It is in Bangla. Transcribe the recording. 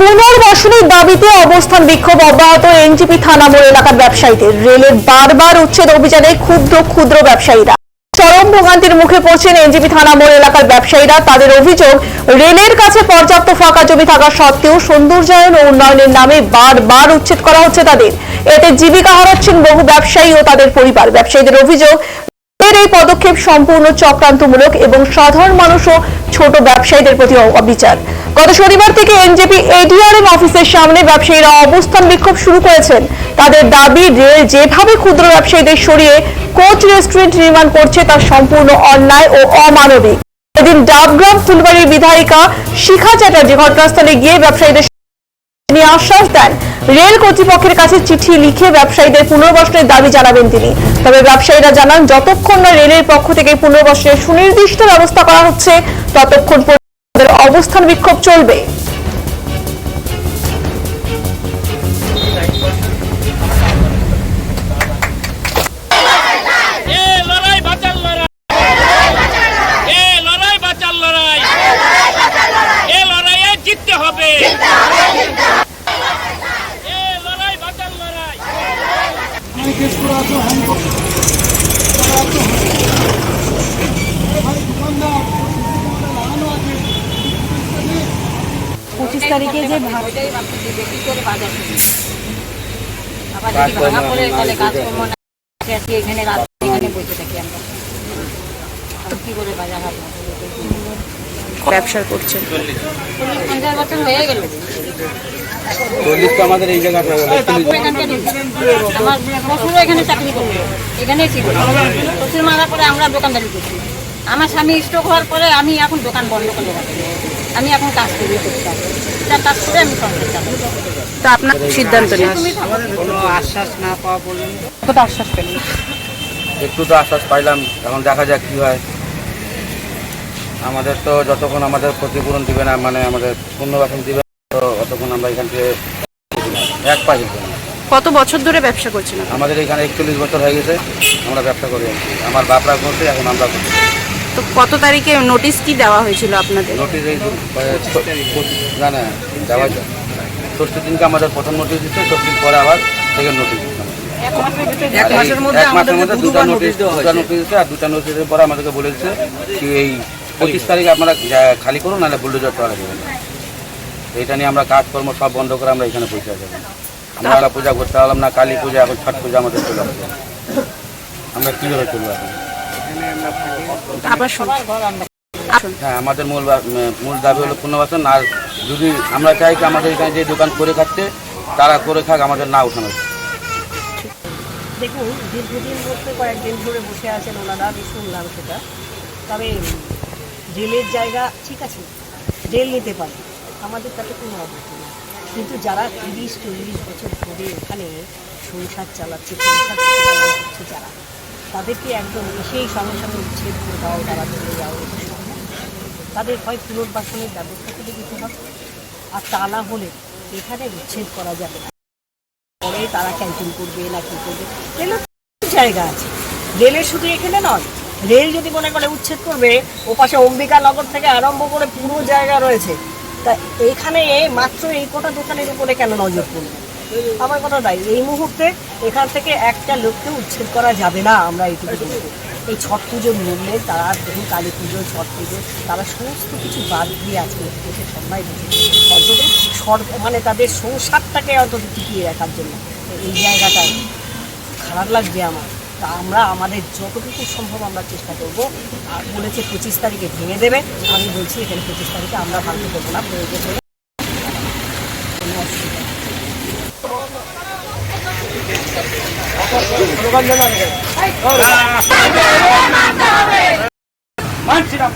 পুনর্বাসনের দাবিতে অবস্থান বিক্ষোভ অব্যাহত এনজিপি থানা মোড় এলাকার ব্যবসায়ীদের। রেলের বারবার উচ্ছেদ অভিযানে ক্ষুব্ধ, ক্ষুদ্র ব্যবসায়ীরা। চরম ভোগান্তির মুখে পড়ছেন এনজিপি থানা মোড় এলাকার ব্যবসায়ীরা। তাদের অভিযোগ, রেলের কাছে পর্যাপ্ত ফাঁকা জমি থাকা সত্ত্বেও সৌন্দর্যায়ন ও উন্নয়নের নামে বারবার উচ্ছেদ করা হচ্ছে তাদের। এতে জীবিকা হারাচ্ছেন বহু ব্যবসায়ী ও তাদের পরিবার। ব্যবসায়ীদের অভিযোগ এই পদক্ষেপ সম্পূর্ণ চক্রান্তমূলক এবং সাধারণ মানুষ ও ছোট ব্যবসায়ীদের প্রতি অবিচার। গত শনিবার থেকে এনজেপি এডিআরএম অফিসের সামনে ব্যবসায়ীরা অবস্থান বিক্ষোভ শুরু করেছেন। তাদের দাবি, রেল যেভাবে ক্ষুদ্র ব্যবসায়ীদের সরিয়ে কোচ রেস্টুরেন্ট নির্মাণ করছে তা সম্পূর্ণ অন্যায় ও অমানবিক। এদিন ডাবগ্রাম ফুলবাড়ির বিধায়িকা শিখা চ্যাটার্জি ঘটনাস্থলে গিয়ে ব্যবসায়ীদের তিনি আশ্বাস দেন। রেল কর্তৃপক্ষের কাছে চিঠি লিখে ব্যবসায়ীদের পুনর্বাসনের দাবি জানাবেন তিনি। তবে ব্যবসায়ীরা জানান, যতক্ষণ না রেলের পক্ষ থেকে পুনর্বাসনের সুনির্দিষ্ট ব্যবস্থা করা হচ্ছে, ততক্ষণ অবস্থান বিক্ষোভ চলবে। এ লড়াই বাঁচার লড়াই। এ লড়াই বাঁচার লড়াই এ লড়াইয়ে জিততে হবে এ লড়াই বাঁচার লড়াই পঁচিশ তারিখে যে ভাড়া ওইটাই ভাবতেছি যে কি করে বাজার করব। আবার যদি ভাঙা পড়ে তাহলে কাজকর্ম না আছে, আজকে এখানে এখানে বসে থাকি আমরা। কি করে বাজার হাত ব্যবসা করছেন। চল্লিশ পঞ্চাশ বছর হয়ে গেল। চল্লিশ তো আমাদের এই জায়গাটা আমার শ্বশুরও এখানে চাকরি করল এখানেই ছিল। শ্বশুর মারা পরে আমরা দোকানদারি করছি। আমার স্বামী স্ট্রোক হওয়ার পরে আমি এখন দোকান বন্ধ করে রাখি আমি এখন কাজ করি টুকটাক। টুকটাক কাজ করে আমি সংসার চালাই তো আপনার সিদ্ধান্ত কোনো আশ্বাস না পাওয়া পর্যন্ত? কত আশ্বাস পেলেন। একটু তো আশ্বাস পাইলাম এখন দেখা যাক কী হয়। আমাদের তো যতক্ষণ আমাদের ক্ষতিপূরণ দিবে না মানে আমাদের পুনর্বাসন দিবে না, তো অতক্ষণ আমরা এখান থেকে এক পাই কত বছর ধরে ব্যবসা করছেন? আমাদের এখানে একচল্লিশ বছর হয়ে গেছে আমরা ব্যবসা করি আমার বাপরা করছে এখন আমরা করছি। তো কত তারিখে নোটিশ কি দেওয়া হয়েছিল আপনাদের? নোটিশ এই না না দেওয়া ষষ্ঠী দিনকে আমাদের প্রথম নোটিশ দিচ্ছে ষষ্ঠীর পরে আবার সেকেন্ড নোটিশ দিচ্ছে। এক মাসের মধ্যে দুটা নোটিশ দুটা নোটিশ দিচ্ছে আর দুটা নোটিশের পরে আমাদেরকে বলেছে কি এই পঁচিশ তারিখে আপনারা খালি করুন নাহলে বুলডোজার চালা দেবেন। এইটা নিয়ে আমরা কাজকর্ম সব বন্ধ করে আমরা এখানে পৌঁছে যাব। আমরা পূজা করতে পারলাম না কালী পূজা এখন ছট পূজা আমাদের চলে আসবে। আমরা কীভাবে চলবো এখন? হ্যাঁ আমাদের মূল মূল দাবি হলো পুনর্বাসন। আর যদি আমরা চাই আমাদের এখানে যে দোকান করে খাচ্ছে তারা করে খাক আমাদের না উঠানো দেখুন দীর্ঘদিন বলতে কয়েকদিন ধরে বসে আছেন ওনারা আমি শুনলাম সেটা। তবে রেলের জায়গা ঠিক আছে রেল নিতে পারে। আমাদের তাতে কোনো আপত্তি নেই। কিন্তু যারা তিরিশ চল্লিশ বছর ধরে এখানে সংসার চালাচ্ছে সংসার করছে যারা তাদেরকে একদম এসেই সঙ্গে সঙ্গে উচ্ছেদ করে দাও তারা চলে যাও তাদের হয় পুনর্বাসনের ব্যবস্থা করে দিতে হবে। আর তা না হলে এখানে উচ্ছেদ করা যাবে পরে তারা ক্যান্টিন করবে না কি করবে? রেলের জায়গা আছে। রেলের শুধু এখানে নয়, রেল যদি মনে করে উচ্ছেদ করবে ও পাশে অম্বিকানগর থেকে আরম্ভ করে পুরো জায়গা রয়েছে। তা এখানে মাত্র এই কটা দোকানের উপরে কেন নজর পড়বে? আমার কথা তাই এই মুহূর্তে এখান থেকে একটা লোককে উচ্ছেদ করা যাবে না আমরা এইটুকু এই ছট পুজোর মূল্যে তারা দেখুন কালী পুজো, ছট পুজো, তারা সমস্ত কিছু বাদ দিয়ে আজকে এসে সবাই অন্তত সর মানে তাদের সংসারটাকে অন্তত টিকিয়ে রাখার জন্য। এই জায়গাটায় খারাপ লাগবে আমার। তা আমরা আমাদের যতটুকু সম্ভব আমরা চেষ্টা করব। আর বলেছে পঁচিশ তারিখে ভেঙে দেবে। আমি বলছি এখানে পঁচিশ তারিখে আমরা ভাঙতে করব না। প্রয়োজন হলে। মানছি না।